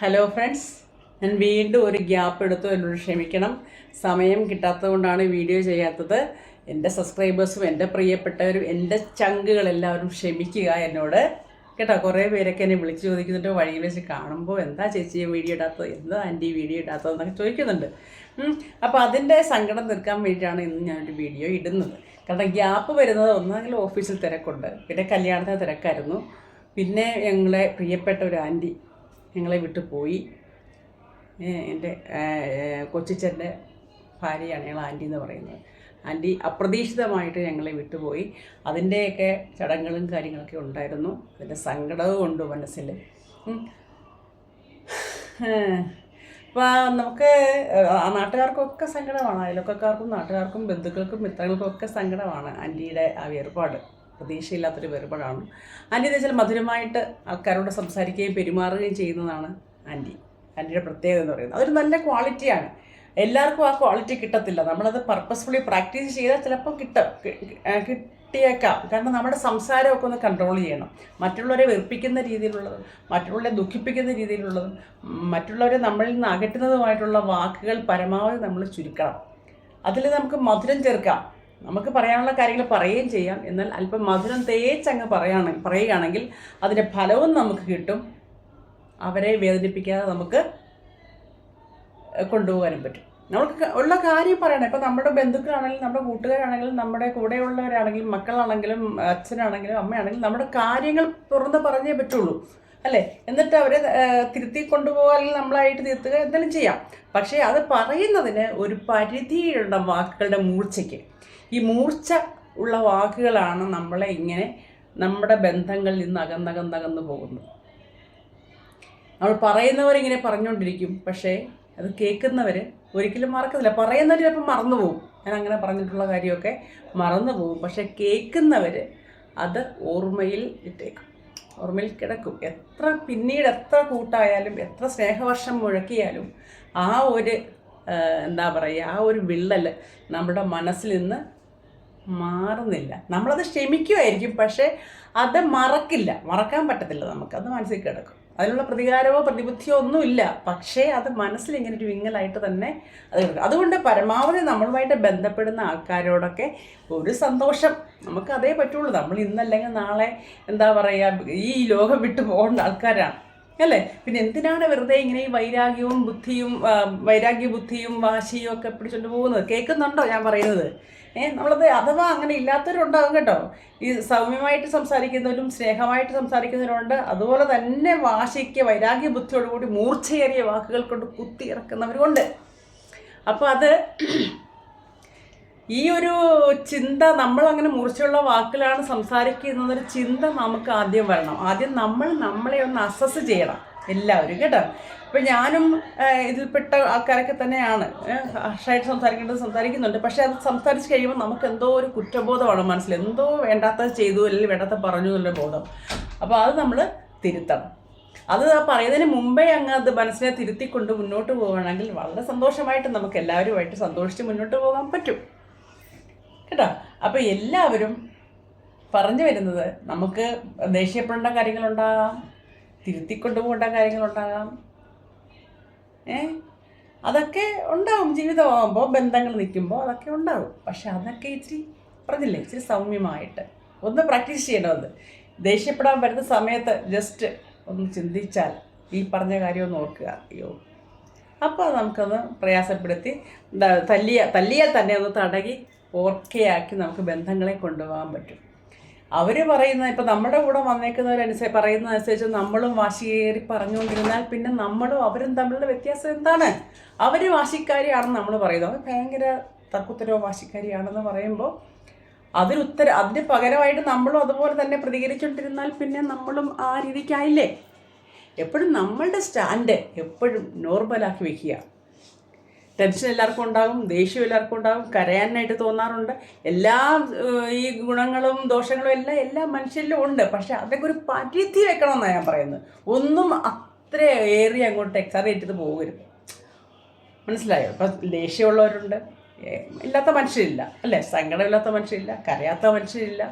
Hello friends ഞാൻ വീണ്ടും ഒരു ഗ്യാപ്പ് എടുത്തു എന്നോട് ക്ഷമിക്കണം. സമയം കിട്ടാത്തതുകൊണ്ടാണ് വീഡിയോ ചെയ്യാത്തത്. എന്റെ സബ്സ്ക്രൈബേഴ്സും എന്റെ പ്രിയപ്പെട്ടവരും എന്റെ ചങ്കുകളെല്ലാവരും ക്ഷമിക്കുക എന്നോട്. കേട്ടോ കുറേ പേരൊക്കെ എന്നെ വിളിച്ച് ചോദിക്കുന്നുണ്ട് വഴിയിൽ വെച്ച് കാണുമ്പോൾ എന്താ ചേച്ചി വീഡിയോ ഇടാത്തത്? എന്താ ആന്റി വീഡിയോ ഇടാത്തത് എന്നൊക്കെ ചോദിക്കുന്നുണ്ട്. അപ്പോൾ അതിന്റെ സങ്കടം തീർക്കാൻ വേണ്ടിയിട്ടാണ് ഇന്ന് ഞാനൊരു വീഡിയോ ഇടുന്നത്. കാരണം ഗ്യാപ്പ് വരുന്നത് ഒന്നെങ്കിൽ ഓഫീസിൽ തിരക്കുണ്ട്. പിന്നെ കല്യാണത്തിന് തിരക്കായിരുന്നു. പിന്നെ ഞങ്ങളെ പ്രിയപ്പെട്ട ഒരു ആന്റി ഞങ്ങളെ വിട്ടു പോയി. എന്റെ കൊച്ചിച്ചന്റെ ഭാര്യയാണ് ഞങ്ങൾ ആന്റി എന്ന് പറയുന്നത്. ആന്റി അപ്രതീക്ഷിതമായിട്ട് ഞങ്ങളെ വിട്ടുപോയി അതിന്റെയൊക്കെ ചടങ്ങുകളും കാര്യങ്ങളൊക്കെ ഉണ്ടായിരുന്നു. അതിന്റെ സങ്കടവും ഉണ്ട് മനസ്സിൽ. അപ്പം നമുക്ക് നാട്ടുകാർക്കൊക്കെ സങ്കടമാണ്. അയൽവക്കക്കാർക്കും നാട്ടുകാർക്കും ബന്ധുക്കൾക്കും മിത്രങ്ങൾക്കും ഒക്കെ സങ്കടമാണ് ആന്റിയുടെ ആ വേർപാട്. പ്രതീക്ഷയില്ലാത്തൊരു വേർപാടാണ് ആന്റി എന്ന് വെച്ചാൽ മധുരമായിട്ട് ആൾക്കാരോട് സംസാരിക്കുകയും പെരുമാറുകയും ചെയ്യുന്നതാണ് ആന്റി ആന്റിയുടെ പ്രത്യേകത എന്ന് പറയുന്നത്. അതൊരു നല്ല ക്വാളിറ്റിയാണ്. എല്ലാവർക്കും ആ ക്വാളിറ്റി കിട്ടത്തില്ല. നമ്മളത് പർപ്പസ്ഫുള്ളി പ്രാക്ടീസ് ചെയ്താൽ ചിലപ്പോൾ കിട്ടും. കിട്ടിയേക്കാം. കാരണം നമ്മുടെ സംസാരമൊക്കെ ഒന്ന് കൺട്രോൾ ചെയ്യണം. മറ്റുള്ളവരെ വെറുപ്പിക്കുന്ന രീതിയിലുള്ളതും മറ്റുള്ളവരെ ദുഃഖിപ്പിക്കുന്ന രീതിയിലുള്ളതും മറ്റുള്ളവരെ നമ്മളിൽ നിന്ന് അകറ്റുന്നതുമായിട്ടുള്ള വാക്കുകൾ പരമാവധി നമ്മൾ ചുരുക്കണം. അതിൽ നമുക്ക് മധുരം ചേർക്കാം. നമുക്ക് പറയാനുള്ള കാര്യങ്ങൾ പറയുകയും ചെയ്യാം. എന്നാൽ അല്പം മധുരം തേച്ചങ്ങ് പറയാണ് പറയുകയാണെങ്കിൽ അതിന്റെ ഫലവും നമുക്ക് കിട്ടും. അവരെ വേദനിപ്പിക്കാതെ നമുക്ക് കൊണ്ടുപോകാനും പറ്റും. നമുക്ക് ഉള്ള കാര്യം പറയണം. ഇപ്പം നമ്മുടെ ബന്ധുക്കളാണെങ്കിലും നമ്മുടെ കൂട്ടുകാരാണെങ്കിലും നമ്മുടെ കൂടെയുള്ളവരാണെങ്കിലും മക്കളാണെങ്കിലും അച്ഛനാണെങ്കിലും അമ്മയാണെങ്കിലും നമ്മുടെ കാര്യങ്ങൾ തുറന്ന് പറഞ്ഞേ പറ്റുള്ളൂ. അല്ലേ? എന്നിട്ട് അവരെ തിരുത്തി അല്ലെങ്കിൽ നമ്മളായിട്ട് തിരുത്തുക എന്തെങ്കിലും ചെയ്യാം. പക്ഷേ അത് പറയുന്നതിന് ഒരു പരിധിയുള്ള വാക്കുകളുടെ മൂർച്ചയ്ക്ക് ഈ മൂർച്ച ഉള്ള വാക്കുകളാണ് നമ്മളെ ഇങ്ങനെ നമ്മുടെ ബന്ധങ്ങളിൽ നിന്ന് അകന്നകന്നകന്ന് പോകുന്നത്. നമ്മൾ പറയുന്നവരിങ്ങനെ പറഞ്ഞുകൊണ്ടിരിക്കും പക്ഷേ അത് കേൾക്കുന്നവർ ഒരിക്കലും മറക്കത്തില്ല. പറയുന്നവർ ചിലപ്പോൾ മറന്നു പോകും ഞാൻ അങ്ങനെ പറഞ്ഞിട്ടുള്ള കാര്യമൊക്കെ മറന്നു പോകും പക്ഷേ കേൾക്കുന്നവർ അത് ഓർമ്മയിൽ ഇട്ടേക്കും. ഓർമ്മയിൽ കിടക്കും. എത്ര പിന്നീട് എത്ര കൂട്ടായാലും എത്ര സ്നേഹവർഷം മുഴക്കിയാലും ആ ഒരു എന്താ പറയുക ആ ഒരു വിള്ളൽ നമ്മുടെ മനസ്സിൽ നിന്ന് മാറുന്നില്ല. നമ്മളത് ക്ഷമിക്കുമായിരിക്കും പക്ഷേ അത് മറക്കില്ല. മറക്കാൻ പറ്റത്തില്ല നമുക്ക്. അത് മനസ്സിൽ കിടക്കും. അതിനുള്ള പ്രതികാരമോ പ്രതിബുദ്ധിയോ ഒന്നുമില്ല. പക്ഷേ അത് മനസ്സിൽ ഇങ്ങനെ ഒരു വിങ്ങലായിട്ട് തന്നെ അത് അതുകൊണ്ട് പരമാവധി നമ്മളുമായിട്ട് ബന്ധപ്പെടുന്ന ആൾക്കാരോടൊക്കെ ഒരു സന്തോഷം. നമുക്ക് അതേ പറ്റുള്ളൂ. നമ്മൾ ഇന്നല്ലെങ്കിൽ നാളെ എന്താ പറയുക ഈ ലോകം വിട്ടു പോകേണ്ട ആൾക്കാരാണ്. അല്ലേ? പിന്നെ എന്തിനാണ് വെറുതെ ഇങ്ങനെ ഈ വൈരാഗ്യവും ബുദ്ധിയും വൈരാഗ്യ ബുദ്ധിയും വാശിയും ഒക്കെ പിടിച്ചോണ്ട് പോകുന്നത്? കേൾക്കുന്നുണ്ടോ ഞാൻ പറയുന്നത്? ഏഹ് നമ്മളത് അഥവാ അങ്ങനെ ഇല്ലാത്തവരുണ്ടാകും കേട്ടോ. ഈ സൗമ്യമായിട്ട് സംസാരിക്കുന്നവരും സ്നേഹമായിട്ട് സംസാരിക്കുന്നവരുണ്ട്. അതുപോലെ തന്നെ വാശിക്ക് വൈരാഗ്യ ബുദ്ധിയോടുകൂടി മൂർച്ചയേറിയ വാക്കുകൾ കൊണ്ട് കുത്തി ഇറക്കുന്നവരുമുണ്ട്. അപ്പോൾ അത് ഈ ഒരു ചിന്ത നമ്മൾ അങ്ങനെ മൂർച്ചയുള്ള വാക്കിലാണ് സംസാരിക്കുന്നതൊരു ചിന്ത നമുക്ക് ആദ്യം വരണം. ആദ്യം നമ്മൾ നമ്മളെ ഒന്ന് അസസ് ചെയ്യണം. എല്ലാവരും കേട്ടോ. ഇപ്പം ഞാനും ഇതിൽപ്പെട്ട ആൾക്കാരൊക്കെ തന്നെയാണ്. ഹർഷായിട്ട് സംസാരിക്കേണ്ടത് സംസാരിക്കുന്നുണ്ട്. പക്ഷേ അത് സംസാരിച്ച് കഴിയുമ്പോൾ നമുക്ക് എന്തോ ഒരു കുറ്റബോധമാണ് മനസ്സിൽ. എന്തോ വേണ്ടാത്ത ചെയ്തു അല്ലെങ്കിൽ വേണ്ടാത്ത പറഞ്ഞു എന്നുള്ള ബോധം. അപ്പോൾ അത് നമ്മൾ തിരുത്തണം. അത് പറയുന്നതിന് മുമ്പേ അങ്ങ് അത് മനസ്സിനെ തിരുത്തിക്കൊണ്ട് മുന്നോട്ട് പോവുകയാണെങ്കിൽ വളരെ സന്തോഷമായിട്ട് നമുക്ക് എല്ലാവരുമായിട്ട് സന്തോഷിച്ച് മുന്നോട്ട് പോകാൻ പറ്റും. കേട്ടോ? അപ്പോൾ എല്ലാവരും പറഞ്ഞു വരുന്നത് നമുക്ക് ദേഷ്യപ്പെടേണ്ട കാര്യങ്ങളുണ്ടാകാം. തിരുത്തിക്കൊണ്ടു പോകേണ്ട കാര്യങ്ങളുണ്ടാകാം. ഏ? അതൊക്കെ ഉണ്ടാവും. ജീവിതമാകുമ്പോൾ ബന്ധങ്ങൾ നിൽക്കുമ്പോൾ അതൊക്കെ ഉണ്ടാവും. പക്ഷെ അതൊക്കെ ഇച്ചിരി പറഞ്ഞില്ലേ? ഇച്ചിരി സൗമ്യമായിട്ട്. ഒന്ന് പ്രാക്ടീസ് ചെയ്യണമെന്ന് ദേഷ്യപ്പെടാൻ വരുന്ന സമയത്ത് ജസ്റ്റ് ഒന്ന് ചിന്തിച്ചാൽ ഈ പറഞ്ഞ കാര്യം ഒന്ന് ഓർക്കുക. അയ്യോ. അപ്പോൾ നമുക്കത് പ്രയാസപ്പെടുത്തി തല്ലിയ തല്ലിയാൽ തന്നെ ഒന്ന് തടകി ഓർക്കയാക്കി നമുക്ക് ബന്ധങ്ങളെ കൊണ്ടുപോകാൻ പറ്റും. അവർ പറയുന്ന ഇപ്പം നമ്മുടെ കൂടെ വന്നേക്കുന്നവരനുസരിച്ച് പറയുന്നതനുസരിച്ച് നമ്മളും വാശിയേറി പറഞ്ഞുകൊണ്ടിരുന്നാൽ പിന്നെ നമ്മളും അവരും തമ്മിലുള്ള വ്യത്യാസം എന്താണ്? അവർ വാശിക്കാരിയാണെന്ന് നമ്മൾ പറയുന്നത് അവർ ഭയങ്കര തർക്കുത്തരോ വാശിക്കാരിയാണെന്ന് പറയുമ്പോൾ അതിന് ഉത്തര അതിന് പകരമായിട്ട് നമ്മളും അതുപോലെ തന്നെ പ്രതികരിച്ചുകൊണ്ടിരുന്നാൽ പിന്നെ നമ്മളും ആ രീതിക്കായില്ലേ? എപ്പോഴും നമ്മളുടെ സ്റ്റാൻഡ് എപ്പോഴും നോർമലാക്കി വെക്കുക. ടെൻഷൻ എല്ലാവർക്കും ഉണ്ടാകും ദേഷ്യം എല്ലാവർക്കും ഉണ്ടാകും കരയാനായിട്ട് തോന്നാറുണ്ട്. എല്ലാ ഈ ഗുണങ്ങളും ദോഷങ്ങളും എല്ലാം എല്ലാ മനുഷ്യരിലും ഉണ്ട്. പക്ഷെ അതൊക്കെ ഒരു പരിധി വെക്കണമെന്നാണ് ഞാൻ പറയുന്നത്. ഒന്നും അത്ര ഏറി അങ്ങോട്ട് എക്സറേറ്റ് ചെയ്ത് പോകരുത്. മനസ്സിലായോ? ഇപ്പം ദേഷ്യമുള്ളവരുണ്ട്. ഇല്ലാത്ത മനുഷ്യരില്ല. അല്ലേ? സങ്കടമില്ലാത്ത മനുഷ്യരില്ല കരയാത്ത മനുഷ്യരില്ല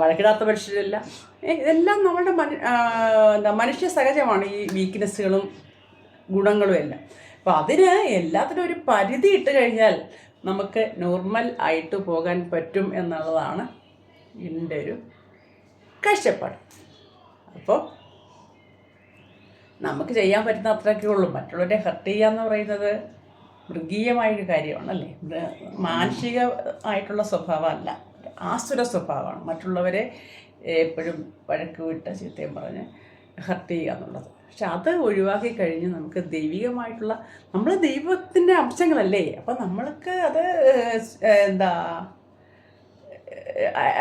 വഴക്കിടാത്ത മനുഷ്യരില്ല. ഇതെല്ലാം നമ്മളുടെ മനുഷ്യ സഹജമാണ് ഈ വീക്ക്നെസ്സുകളും ഗുണങ്ങളും എല്ലാം. അപ്പോൾ അതിന് എല്ലാത്തിനും ഒരു പരിധി ഇട്ട് കഴിഞ്ഞാൽ നമുക്ക് നോർമൽ ആയിട്ട് പോകാൻ പറ്റും എന്നുള്ളതാണ് എന്റെ ഒരു കാഴ്ചപ്പാട്. അപ്പോൾ നമുക്ക് ചെയ്യാൻ പറ്റുന്ന അത്രയൊക്കെ ഉള്ളൂ. മറ്റുള്ളവരെ ഹർട്ട് ചെയ്യുക എന്ന് പറയുന്നത് മൃഗീയമായൊരു കാര്യമാണല്ലേ? മാനസിക ആയിട്ടുള്ള സ്വഭാവമല്ല. ആസുര സ്വഭാവമാണ്. മറ്റുള്ളവരെ എപ്പോഴും വഴക്ക് വിട്ട ചീത്തയും പറഞ്ഞ് ഹർട്ട് ചെയ്യുക എന്നുള്ളത്. പക്ഷെ അത് ഒഴിവാക്കി കഴിഞ്ഞ് നമുക്ക് ദൈവികമായിട്ടുള്ള നമ്മൾ ദൈവത്തിന്റെ അംശങ്ങളല്ലേ? അപ്പം നമ്മൾക്ക് അത് എന്താ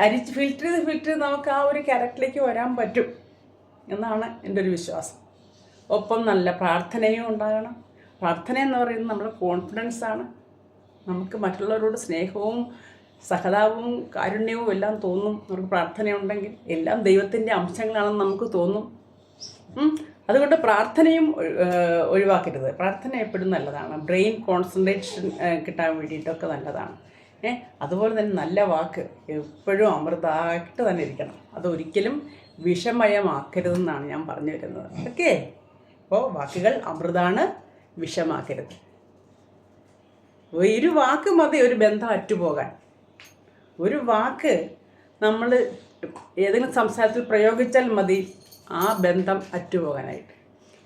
അരിച്ച് ഫിൽറ്റർ ചെയ്ത് ഫിൽറ്റർ ചെയ്ത് നമുക്ക് ആ ഒരു ക്യാരക്ടറിലേക്ക് വരാൻ പറ്റും എന്നാണ് എന്റെ ഒരു വിശ്വാസം. ഒപ്പം നല്ല പ്രാർത്ഥനയും ഉണ്ടാകണം. പ്രാർത്ഥന എന്ന് പറയുന്നത് നമ്മുടെ കോൺഫിഡൻസ് ആണ്. നമുക്ക് മറ്റുള്ളവരോട് സ്നേഹവും സഹതാപവും കാരുണ്യവും എല്ലാം തോന്നും. നമുക്ക് പ്രാർത്ഥനയുണ്ടെങ്കിൽ എല്ലാം ദൈവത്തിന്റെ അംശങ്ങളാണെന്ന് നമുക്ക് തോന്നും. അതുകൊണ്ട് പ്രാർത്ഥനയും ഒഴിവാക്കരുത്. പ്രാർത്ഥന എപ്പോഴും നല്ലതാണ്. ബ്രെയിൻ കോൺസെൻട്രേഷൻ കിട്ടാൻ വേണ്ടിയിട്ടൊക്കെ നല്ലതാണ്. ഏ അതുപോലെ തന്നെ നല്ല വാക്ക് എപ്പോഴും അമൃതായിട്ട് തന്നെ ഇരിക്കണം. അതൊരിക്കലും വിഷമയമാക്കരുതെന്നാണ് ഞാൻ പറഞ്ഞു വരുന്നത്. ഓക്കെ? അപ്പോൾ വാക്കുകൾ അമൃതാണ് വിഷമാക്കരുത്. ഒരു വാക്ക് മതി ഒരു ബന്ധം അറ്റുപോകാൻ. ഒരു വാക്ക് നമ്മൾ ഏതെങ്കിലും സംസാരത്തിൽ പ്രയോഗിച്ചാൽ മതി. ആ ബന്ധം അറ്റുപോകാനായിട്ട്.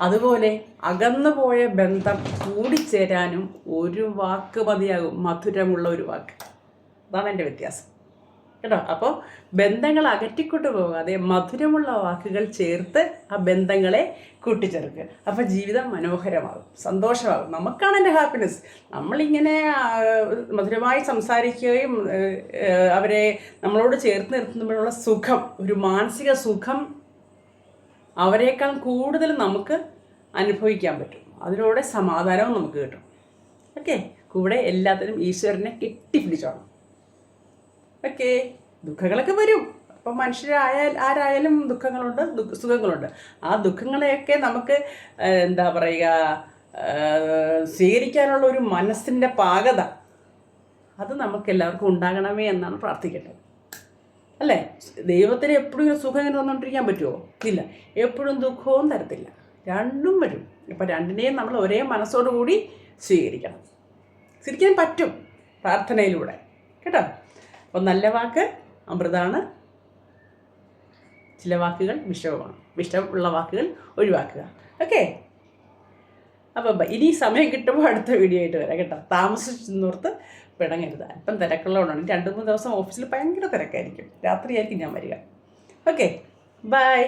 അതുപോലെ അകന്നു പോയ ബന്ധം കൂടിച്ചേരാനും ഒരു വാക്ക് മതിയാകും. മധുരമുള്ള ഒരു വാക്ക്. അതാണ് എന്റെ വ്യത്യാസം. കേട്ടോ? അപ്പോൾ ബന്ധങ്ങൾ അകറ്റിക്കൊണ്ട് പോകാതെ മധുരമുള്ള വാക്കുകൾ ചേർത്ത് ആ ബന്ധങ്ങളെ കൂട്ടിച്ചേർക്കുക. അപ്പോൾ ജീവിതം മനോഹരമാകും. സന്തോഷമാകും. നമുക്കാണ് എന്റെ ഹാപ്പിനെസ് നമ്മളിങ്ങനെ മധുരമായി സംസാരിക്കുകയും അവരെ നമ്മളോട് ചേർത്ത് നിർത്തുമ്പോഴുള്ള സുഖം ഒരു മാനസിക സുഖം അവരെക്കാൾ കൂടുതൽ നമുക്ക് അനുഭവിക്കാൻ പറ്റും. അതിലൂടെ സമാധാനവും നമുക്ക് കിട്ടും. ഓക്കെ കൂടെ എല്ലാത്തിനും ഈശ്വരനെ കെട്ടിപ്പിടിച്ചോണം. ഓക്കെ ദുഃഖങ്ങളൊക്കെ വരും. അപ്പം മനുഷ്യരായാൽ ആരായാലും ദുഃഖങ്ങളുണ്ട് ദുഃഖ സുഖങ്ങളുണ്ട്. ആ ദുഃഖങ്ങളെയൊക്കെ നമുക്ക് എന്താ പറയുക സ്വീകരിക്കാനുള്ള ഒരു മനസ്സിന്റെ പാകത അത് നമുക്കെല്ലാവർക്കും ഉണ്ടാകണമേ എന്നാണ് പ്രാർത്ഥിക്കേണ്ടത്. അല്ലേ? ദൈവത്തിന് എപ്പോഴും ഇങ്ങനെ സുഖം ഇങ്ങനെ തന്നുകൊണ്ടിരിക്കാൻ പറ്റുമോ ഇല്ല. എപ്പോഴും ദുഃഖവും തരത്തില്ല. രണ്ടും വരും. ഇപ്പം രണ്ടിനെയും നമ്മൾ ഒരേ മനസ്സോടുകൂടി സ്വീകരിക്കണം. സ്വീകരിക്കാൻ പറ്റും പ്രാർത്ഥനയിലൂടെ. കേട്ടോ? അപ്പോൾ നല്ല വാക്ക് അമൃതാണ്. ചില വാക്കുകൾ വിഷവുമാണ് വിഷമുള്ള വാക്കുകൾ ഒഴിവാക്കുക. ഓക്കെ? അപ്പോൾ ബൈ. ഇനി സമയം കിട്ടുമ്പോൾ അടുത്ത വീഡിയോ ആയിട്ട് വരാം കേട്ടോ. താമസിച്ചെന്നോർത്ത് പിണങ്ങരുത്. അല്പം തിരക്കുള്ളതുകൊണ്ടാണ്. രണ്ട് മൂന്ന് ദിവസം ഓഫീസിൽ ഭയങ്കര തിരക്കായിരിക്കും. രാത്രിയായിരിക്കും ഞാൻ വരിക. Okay bye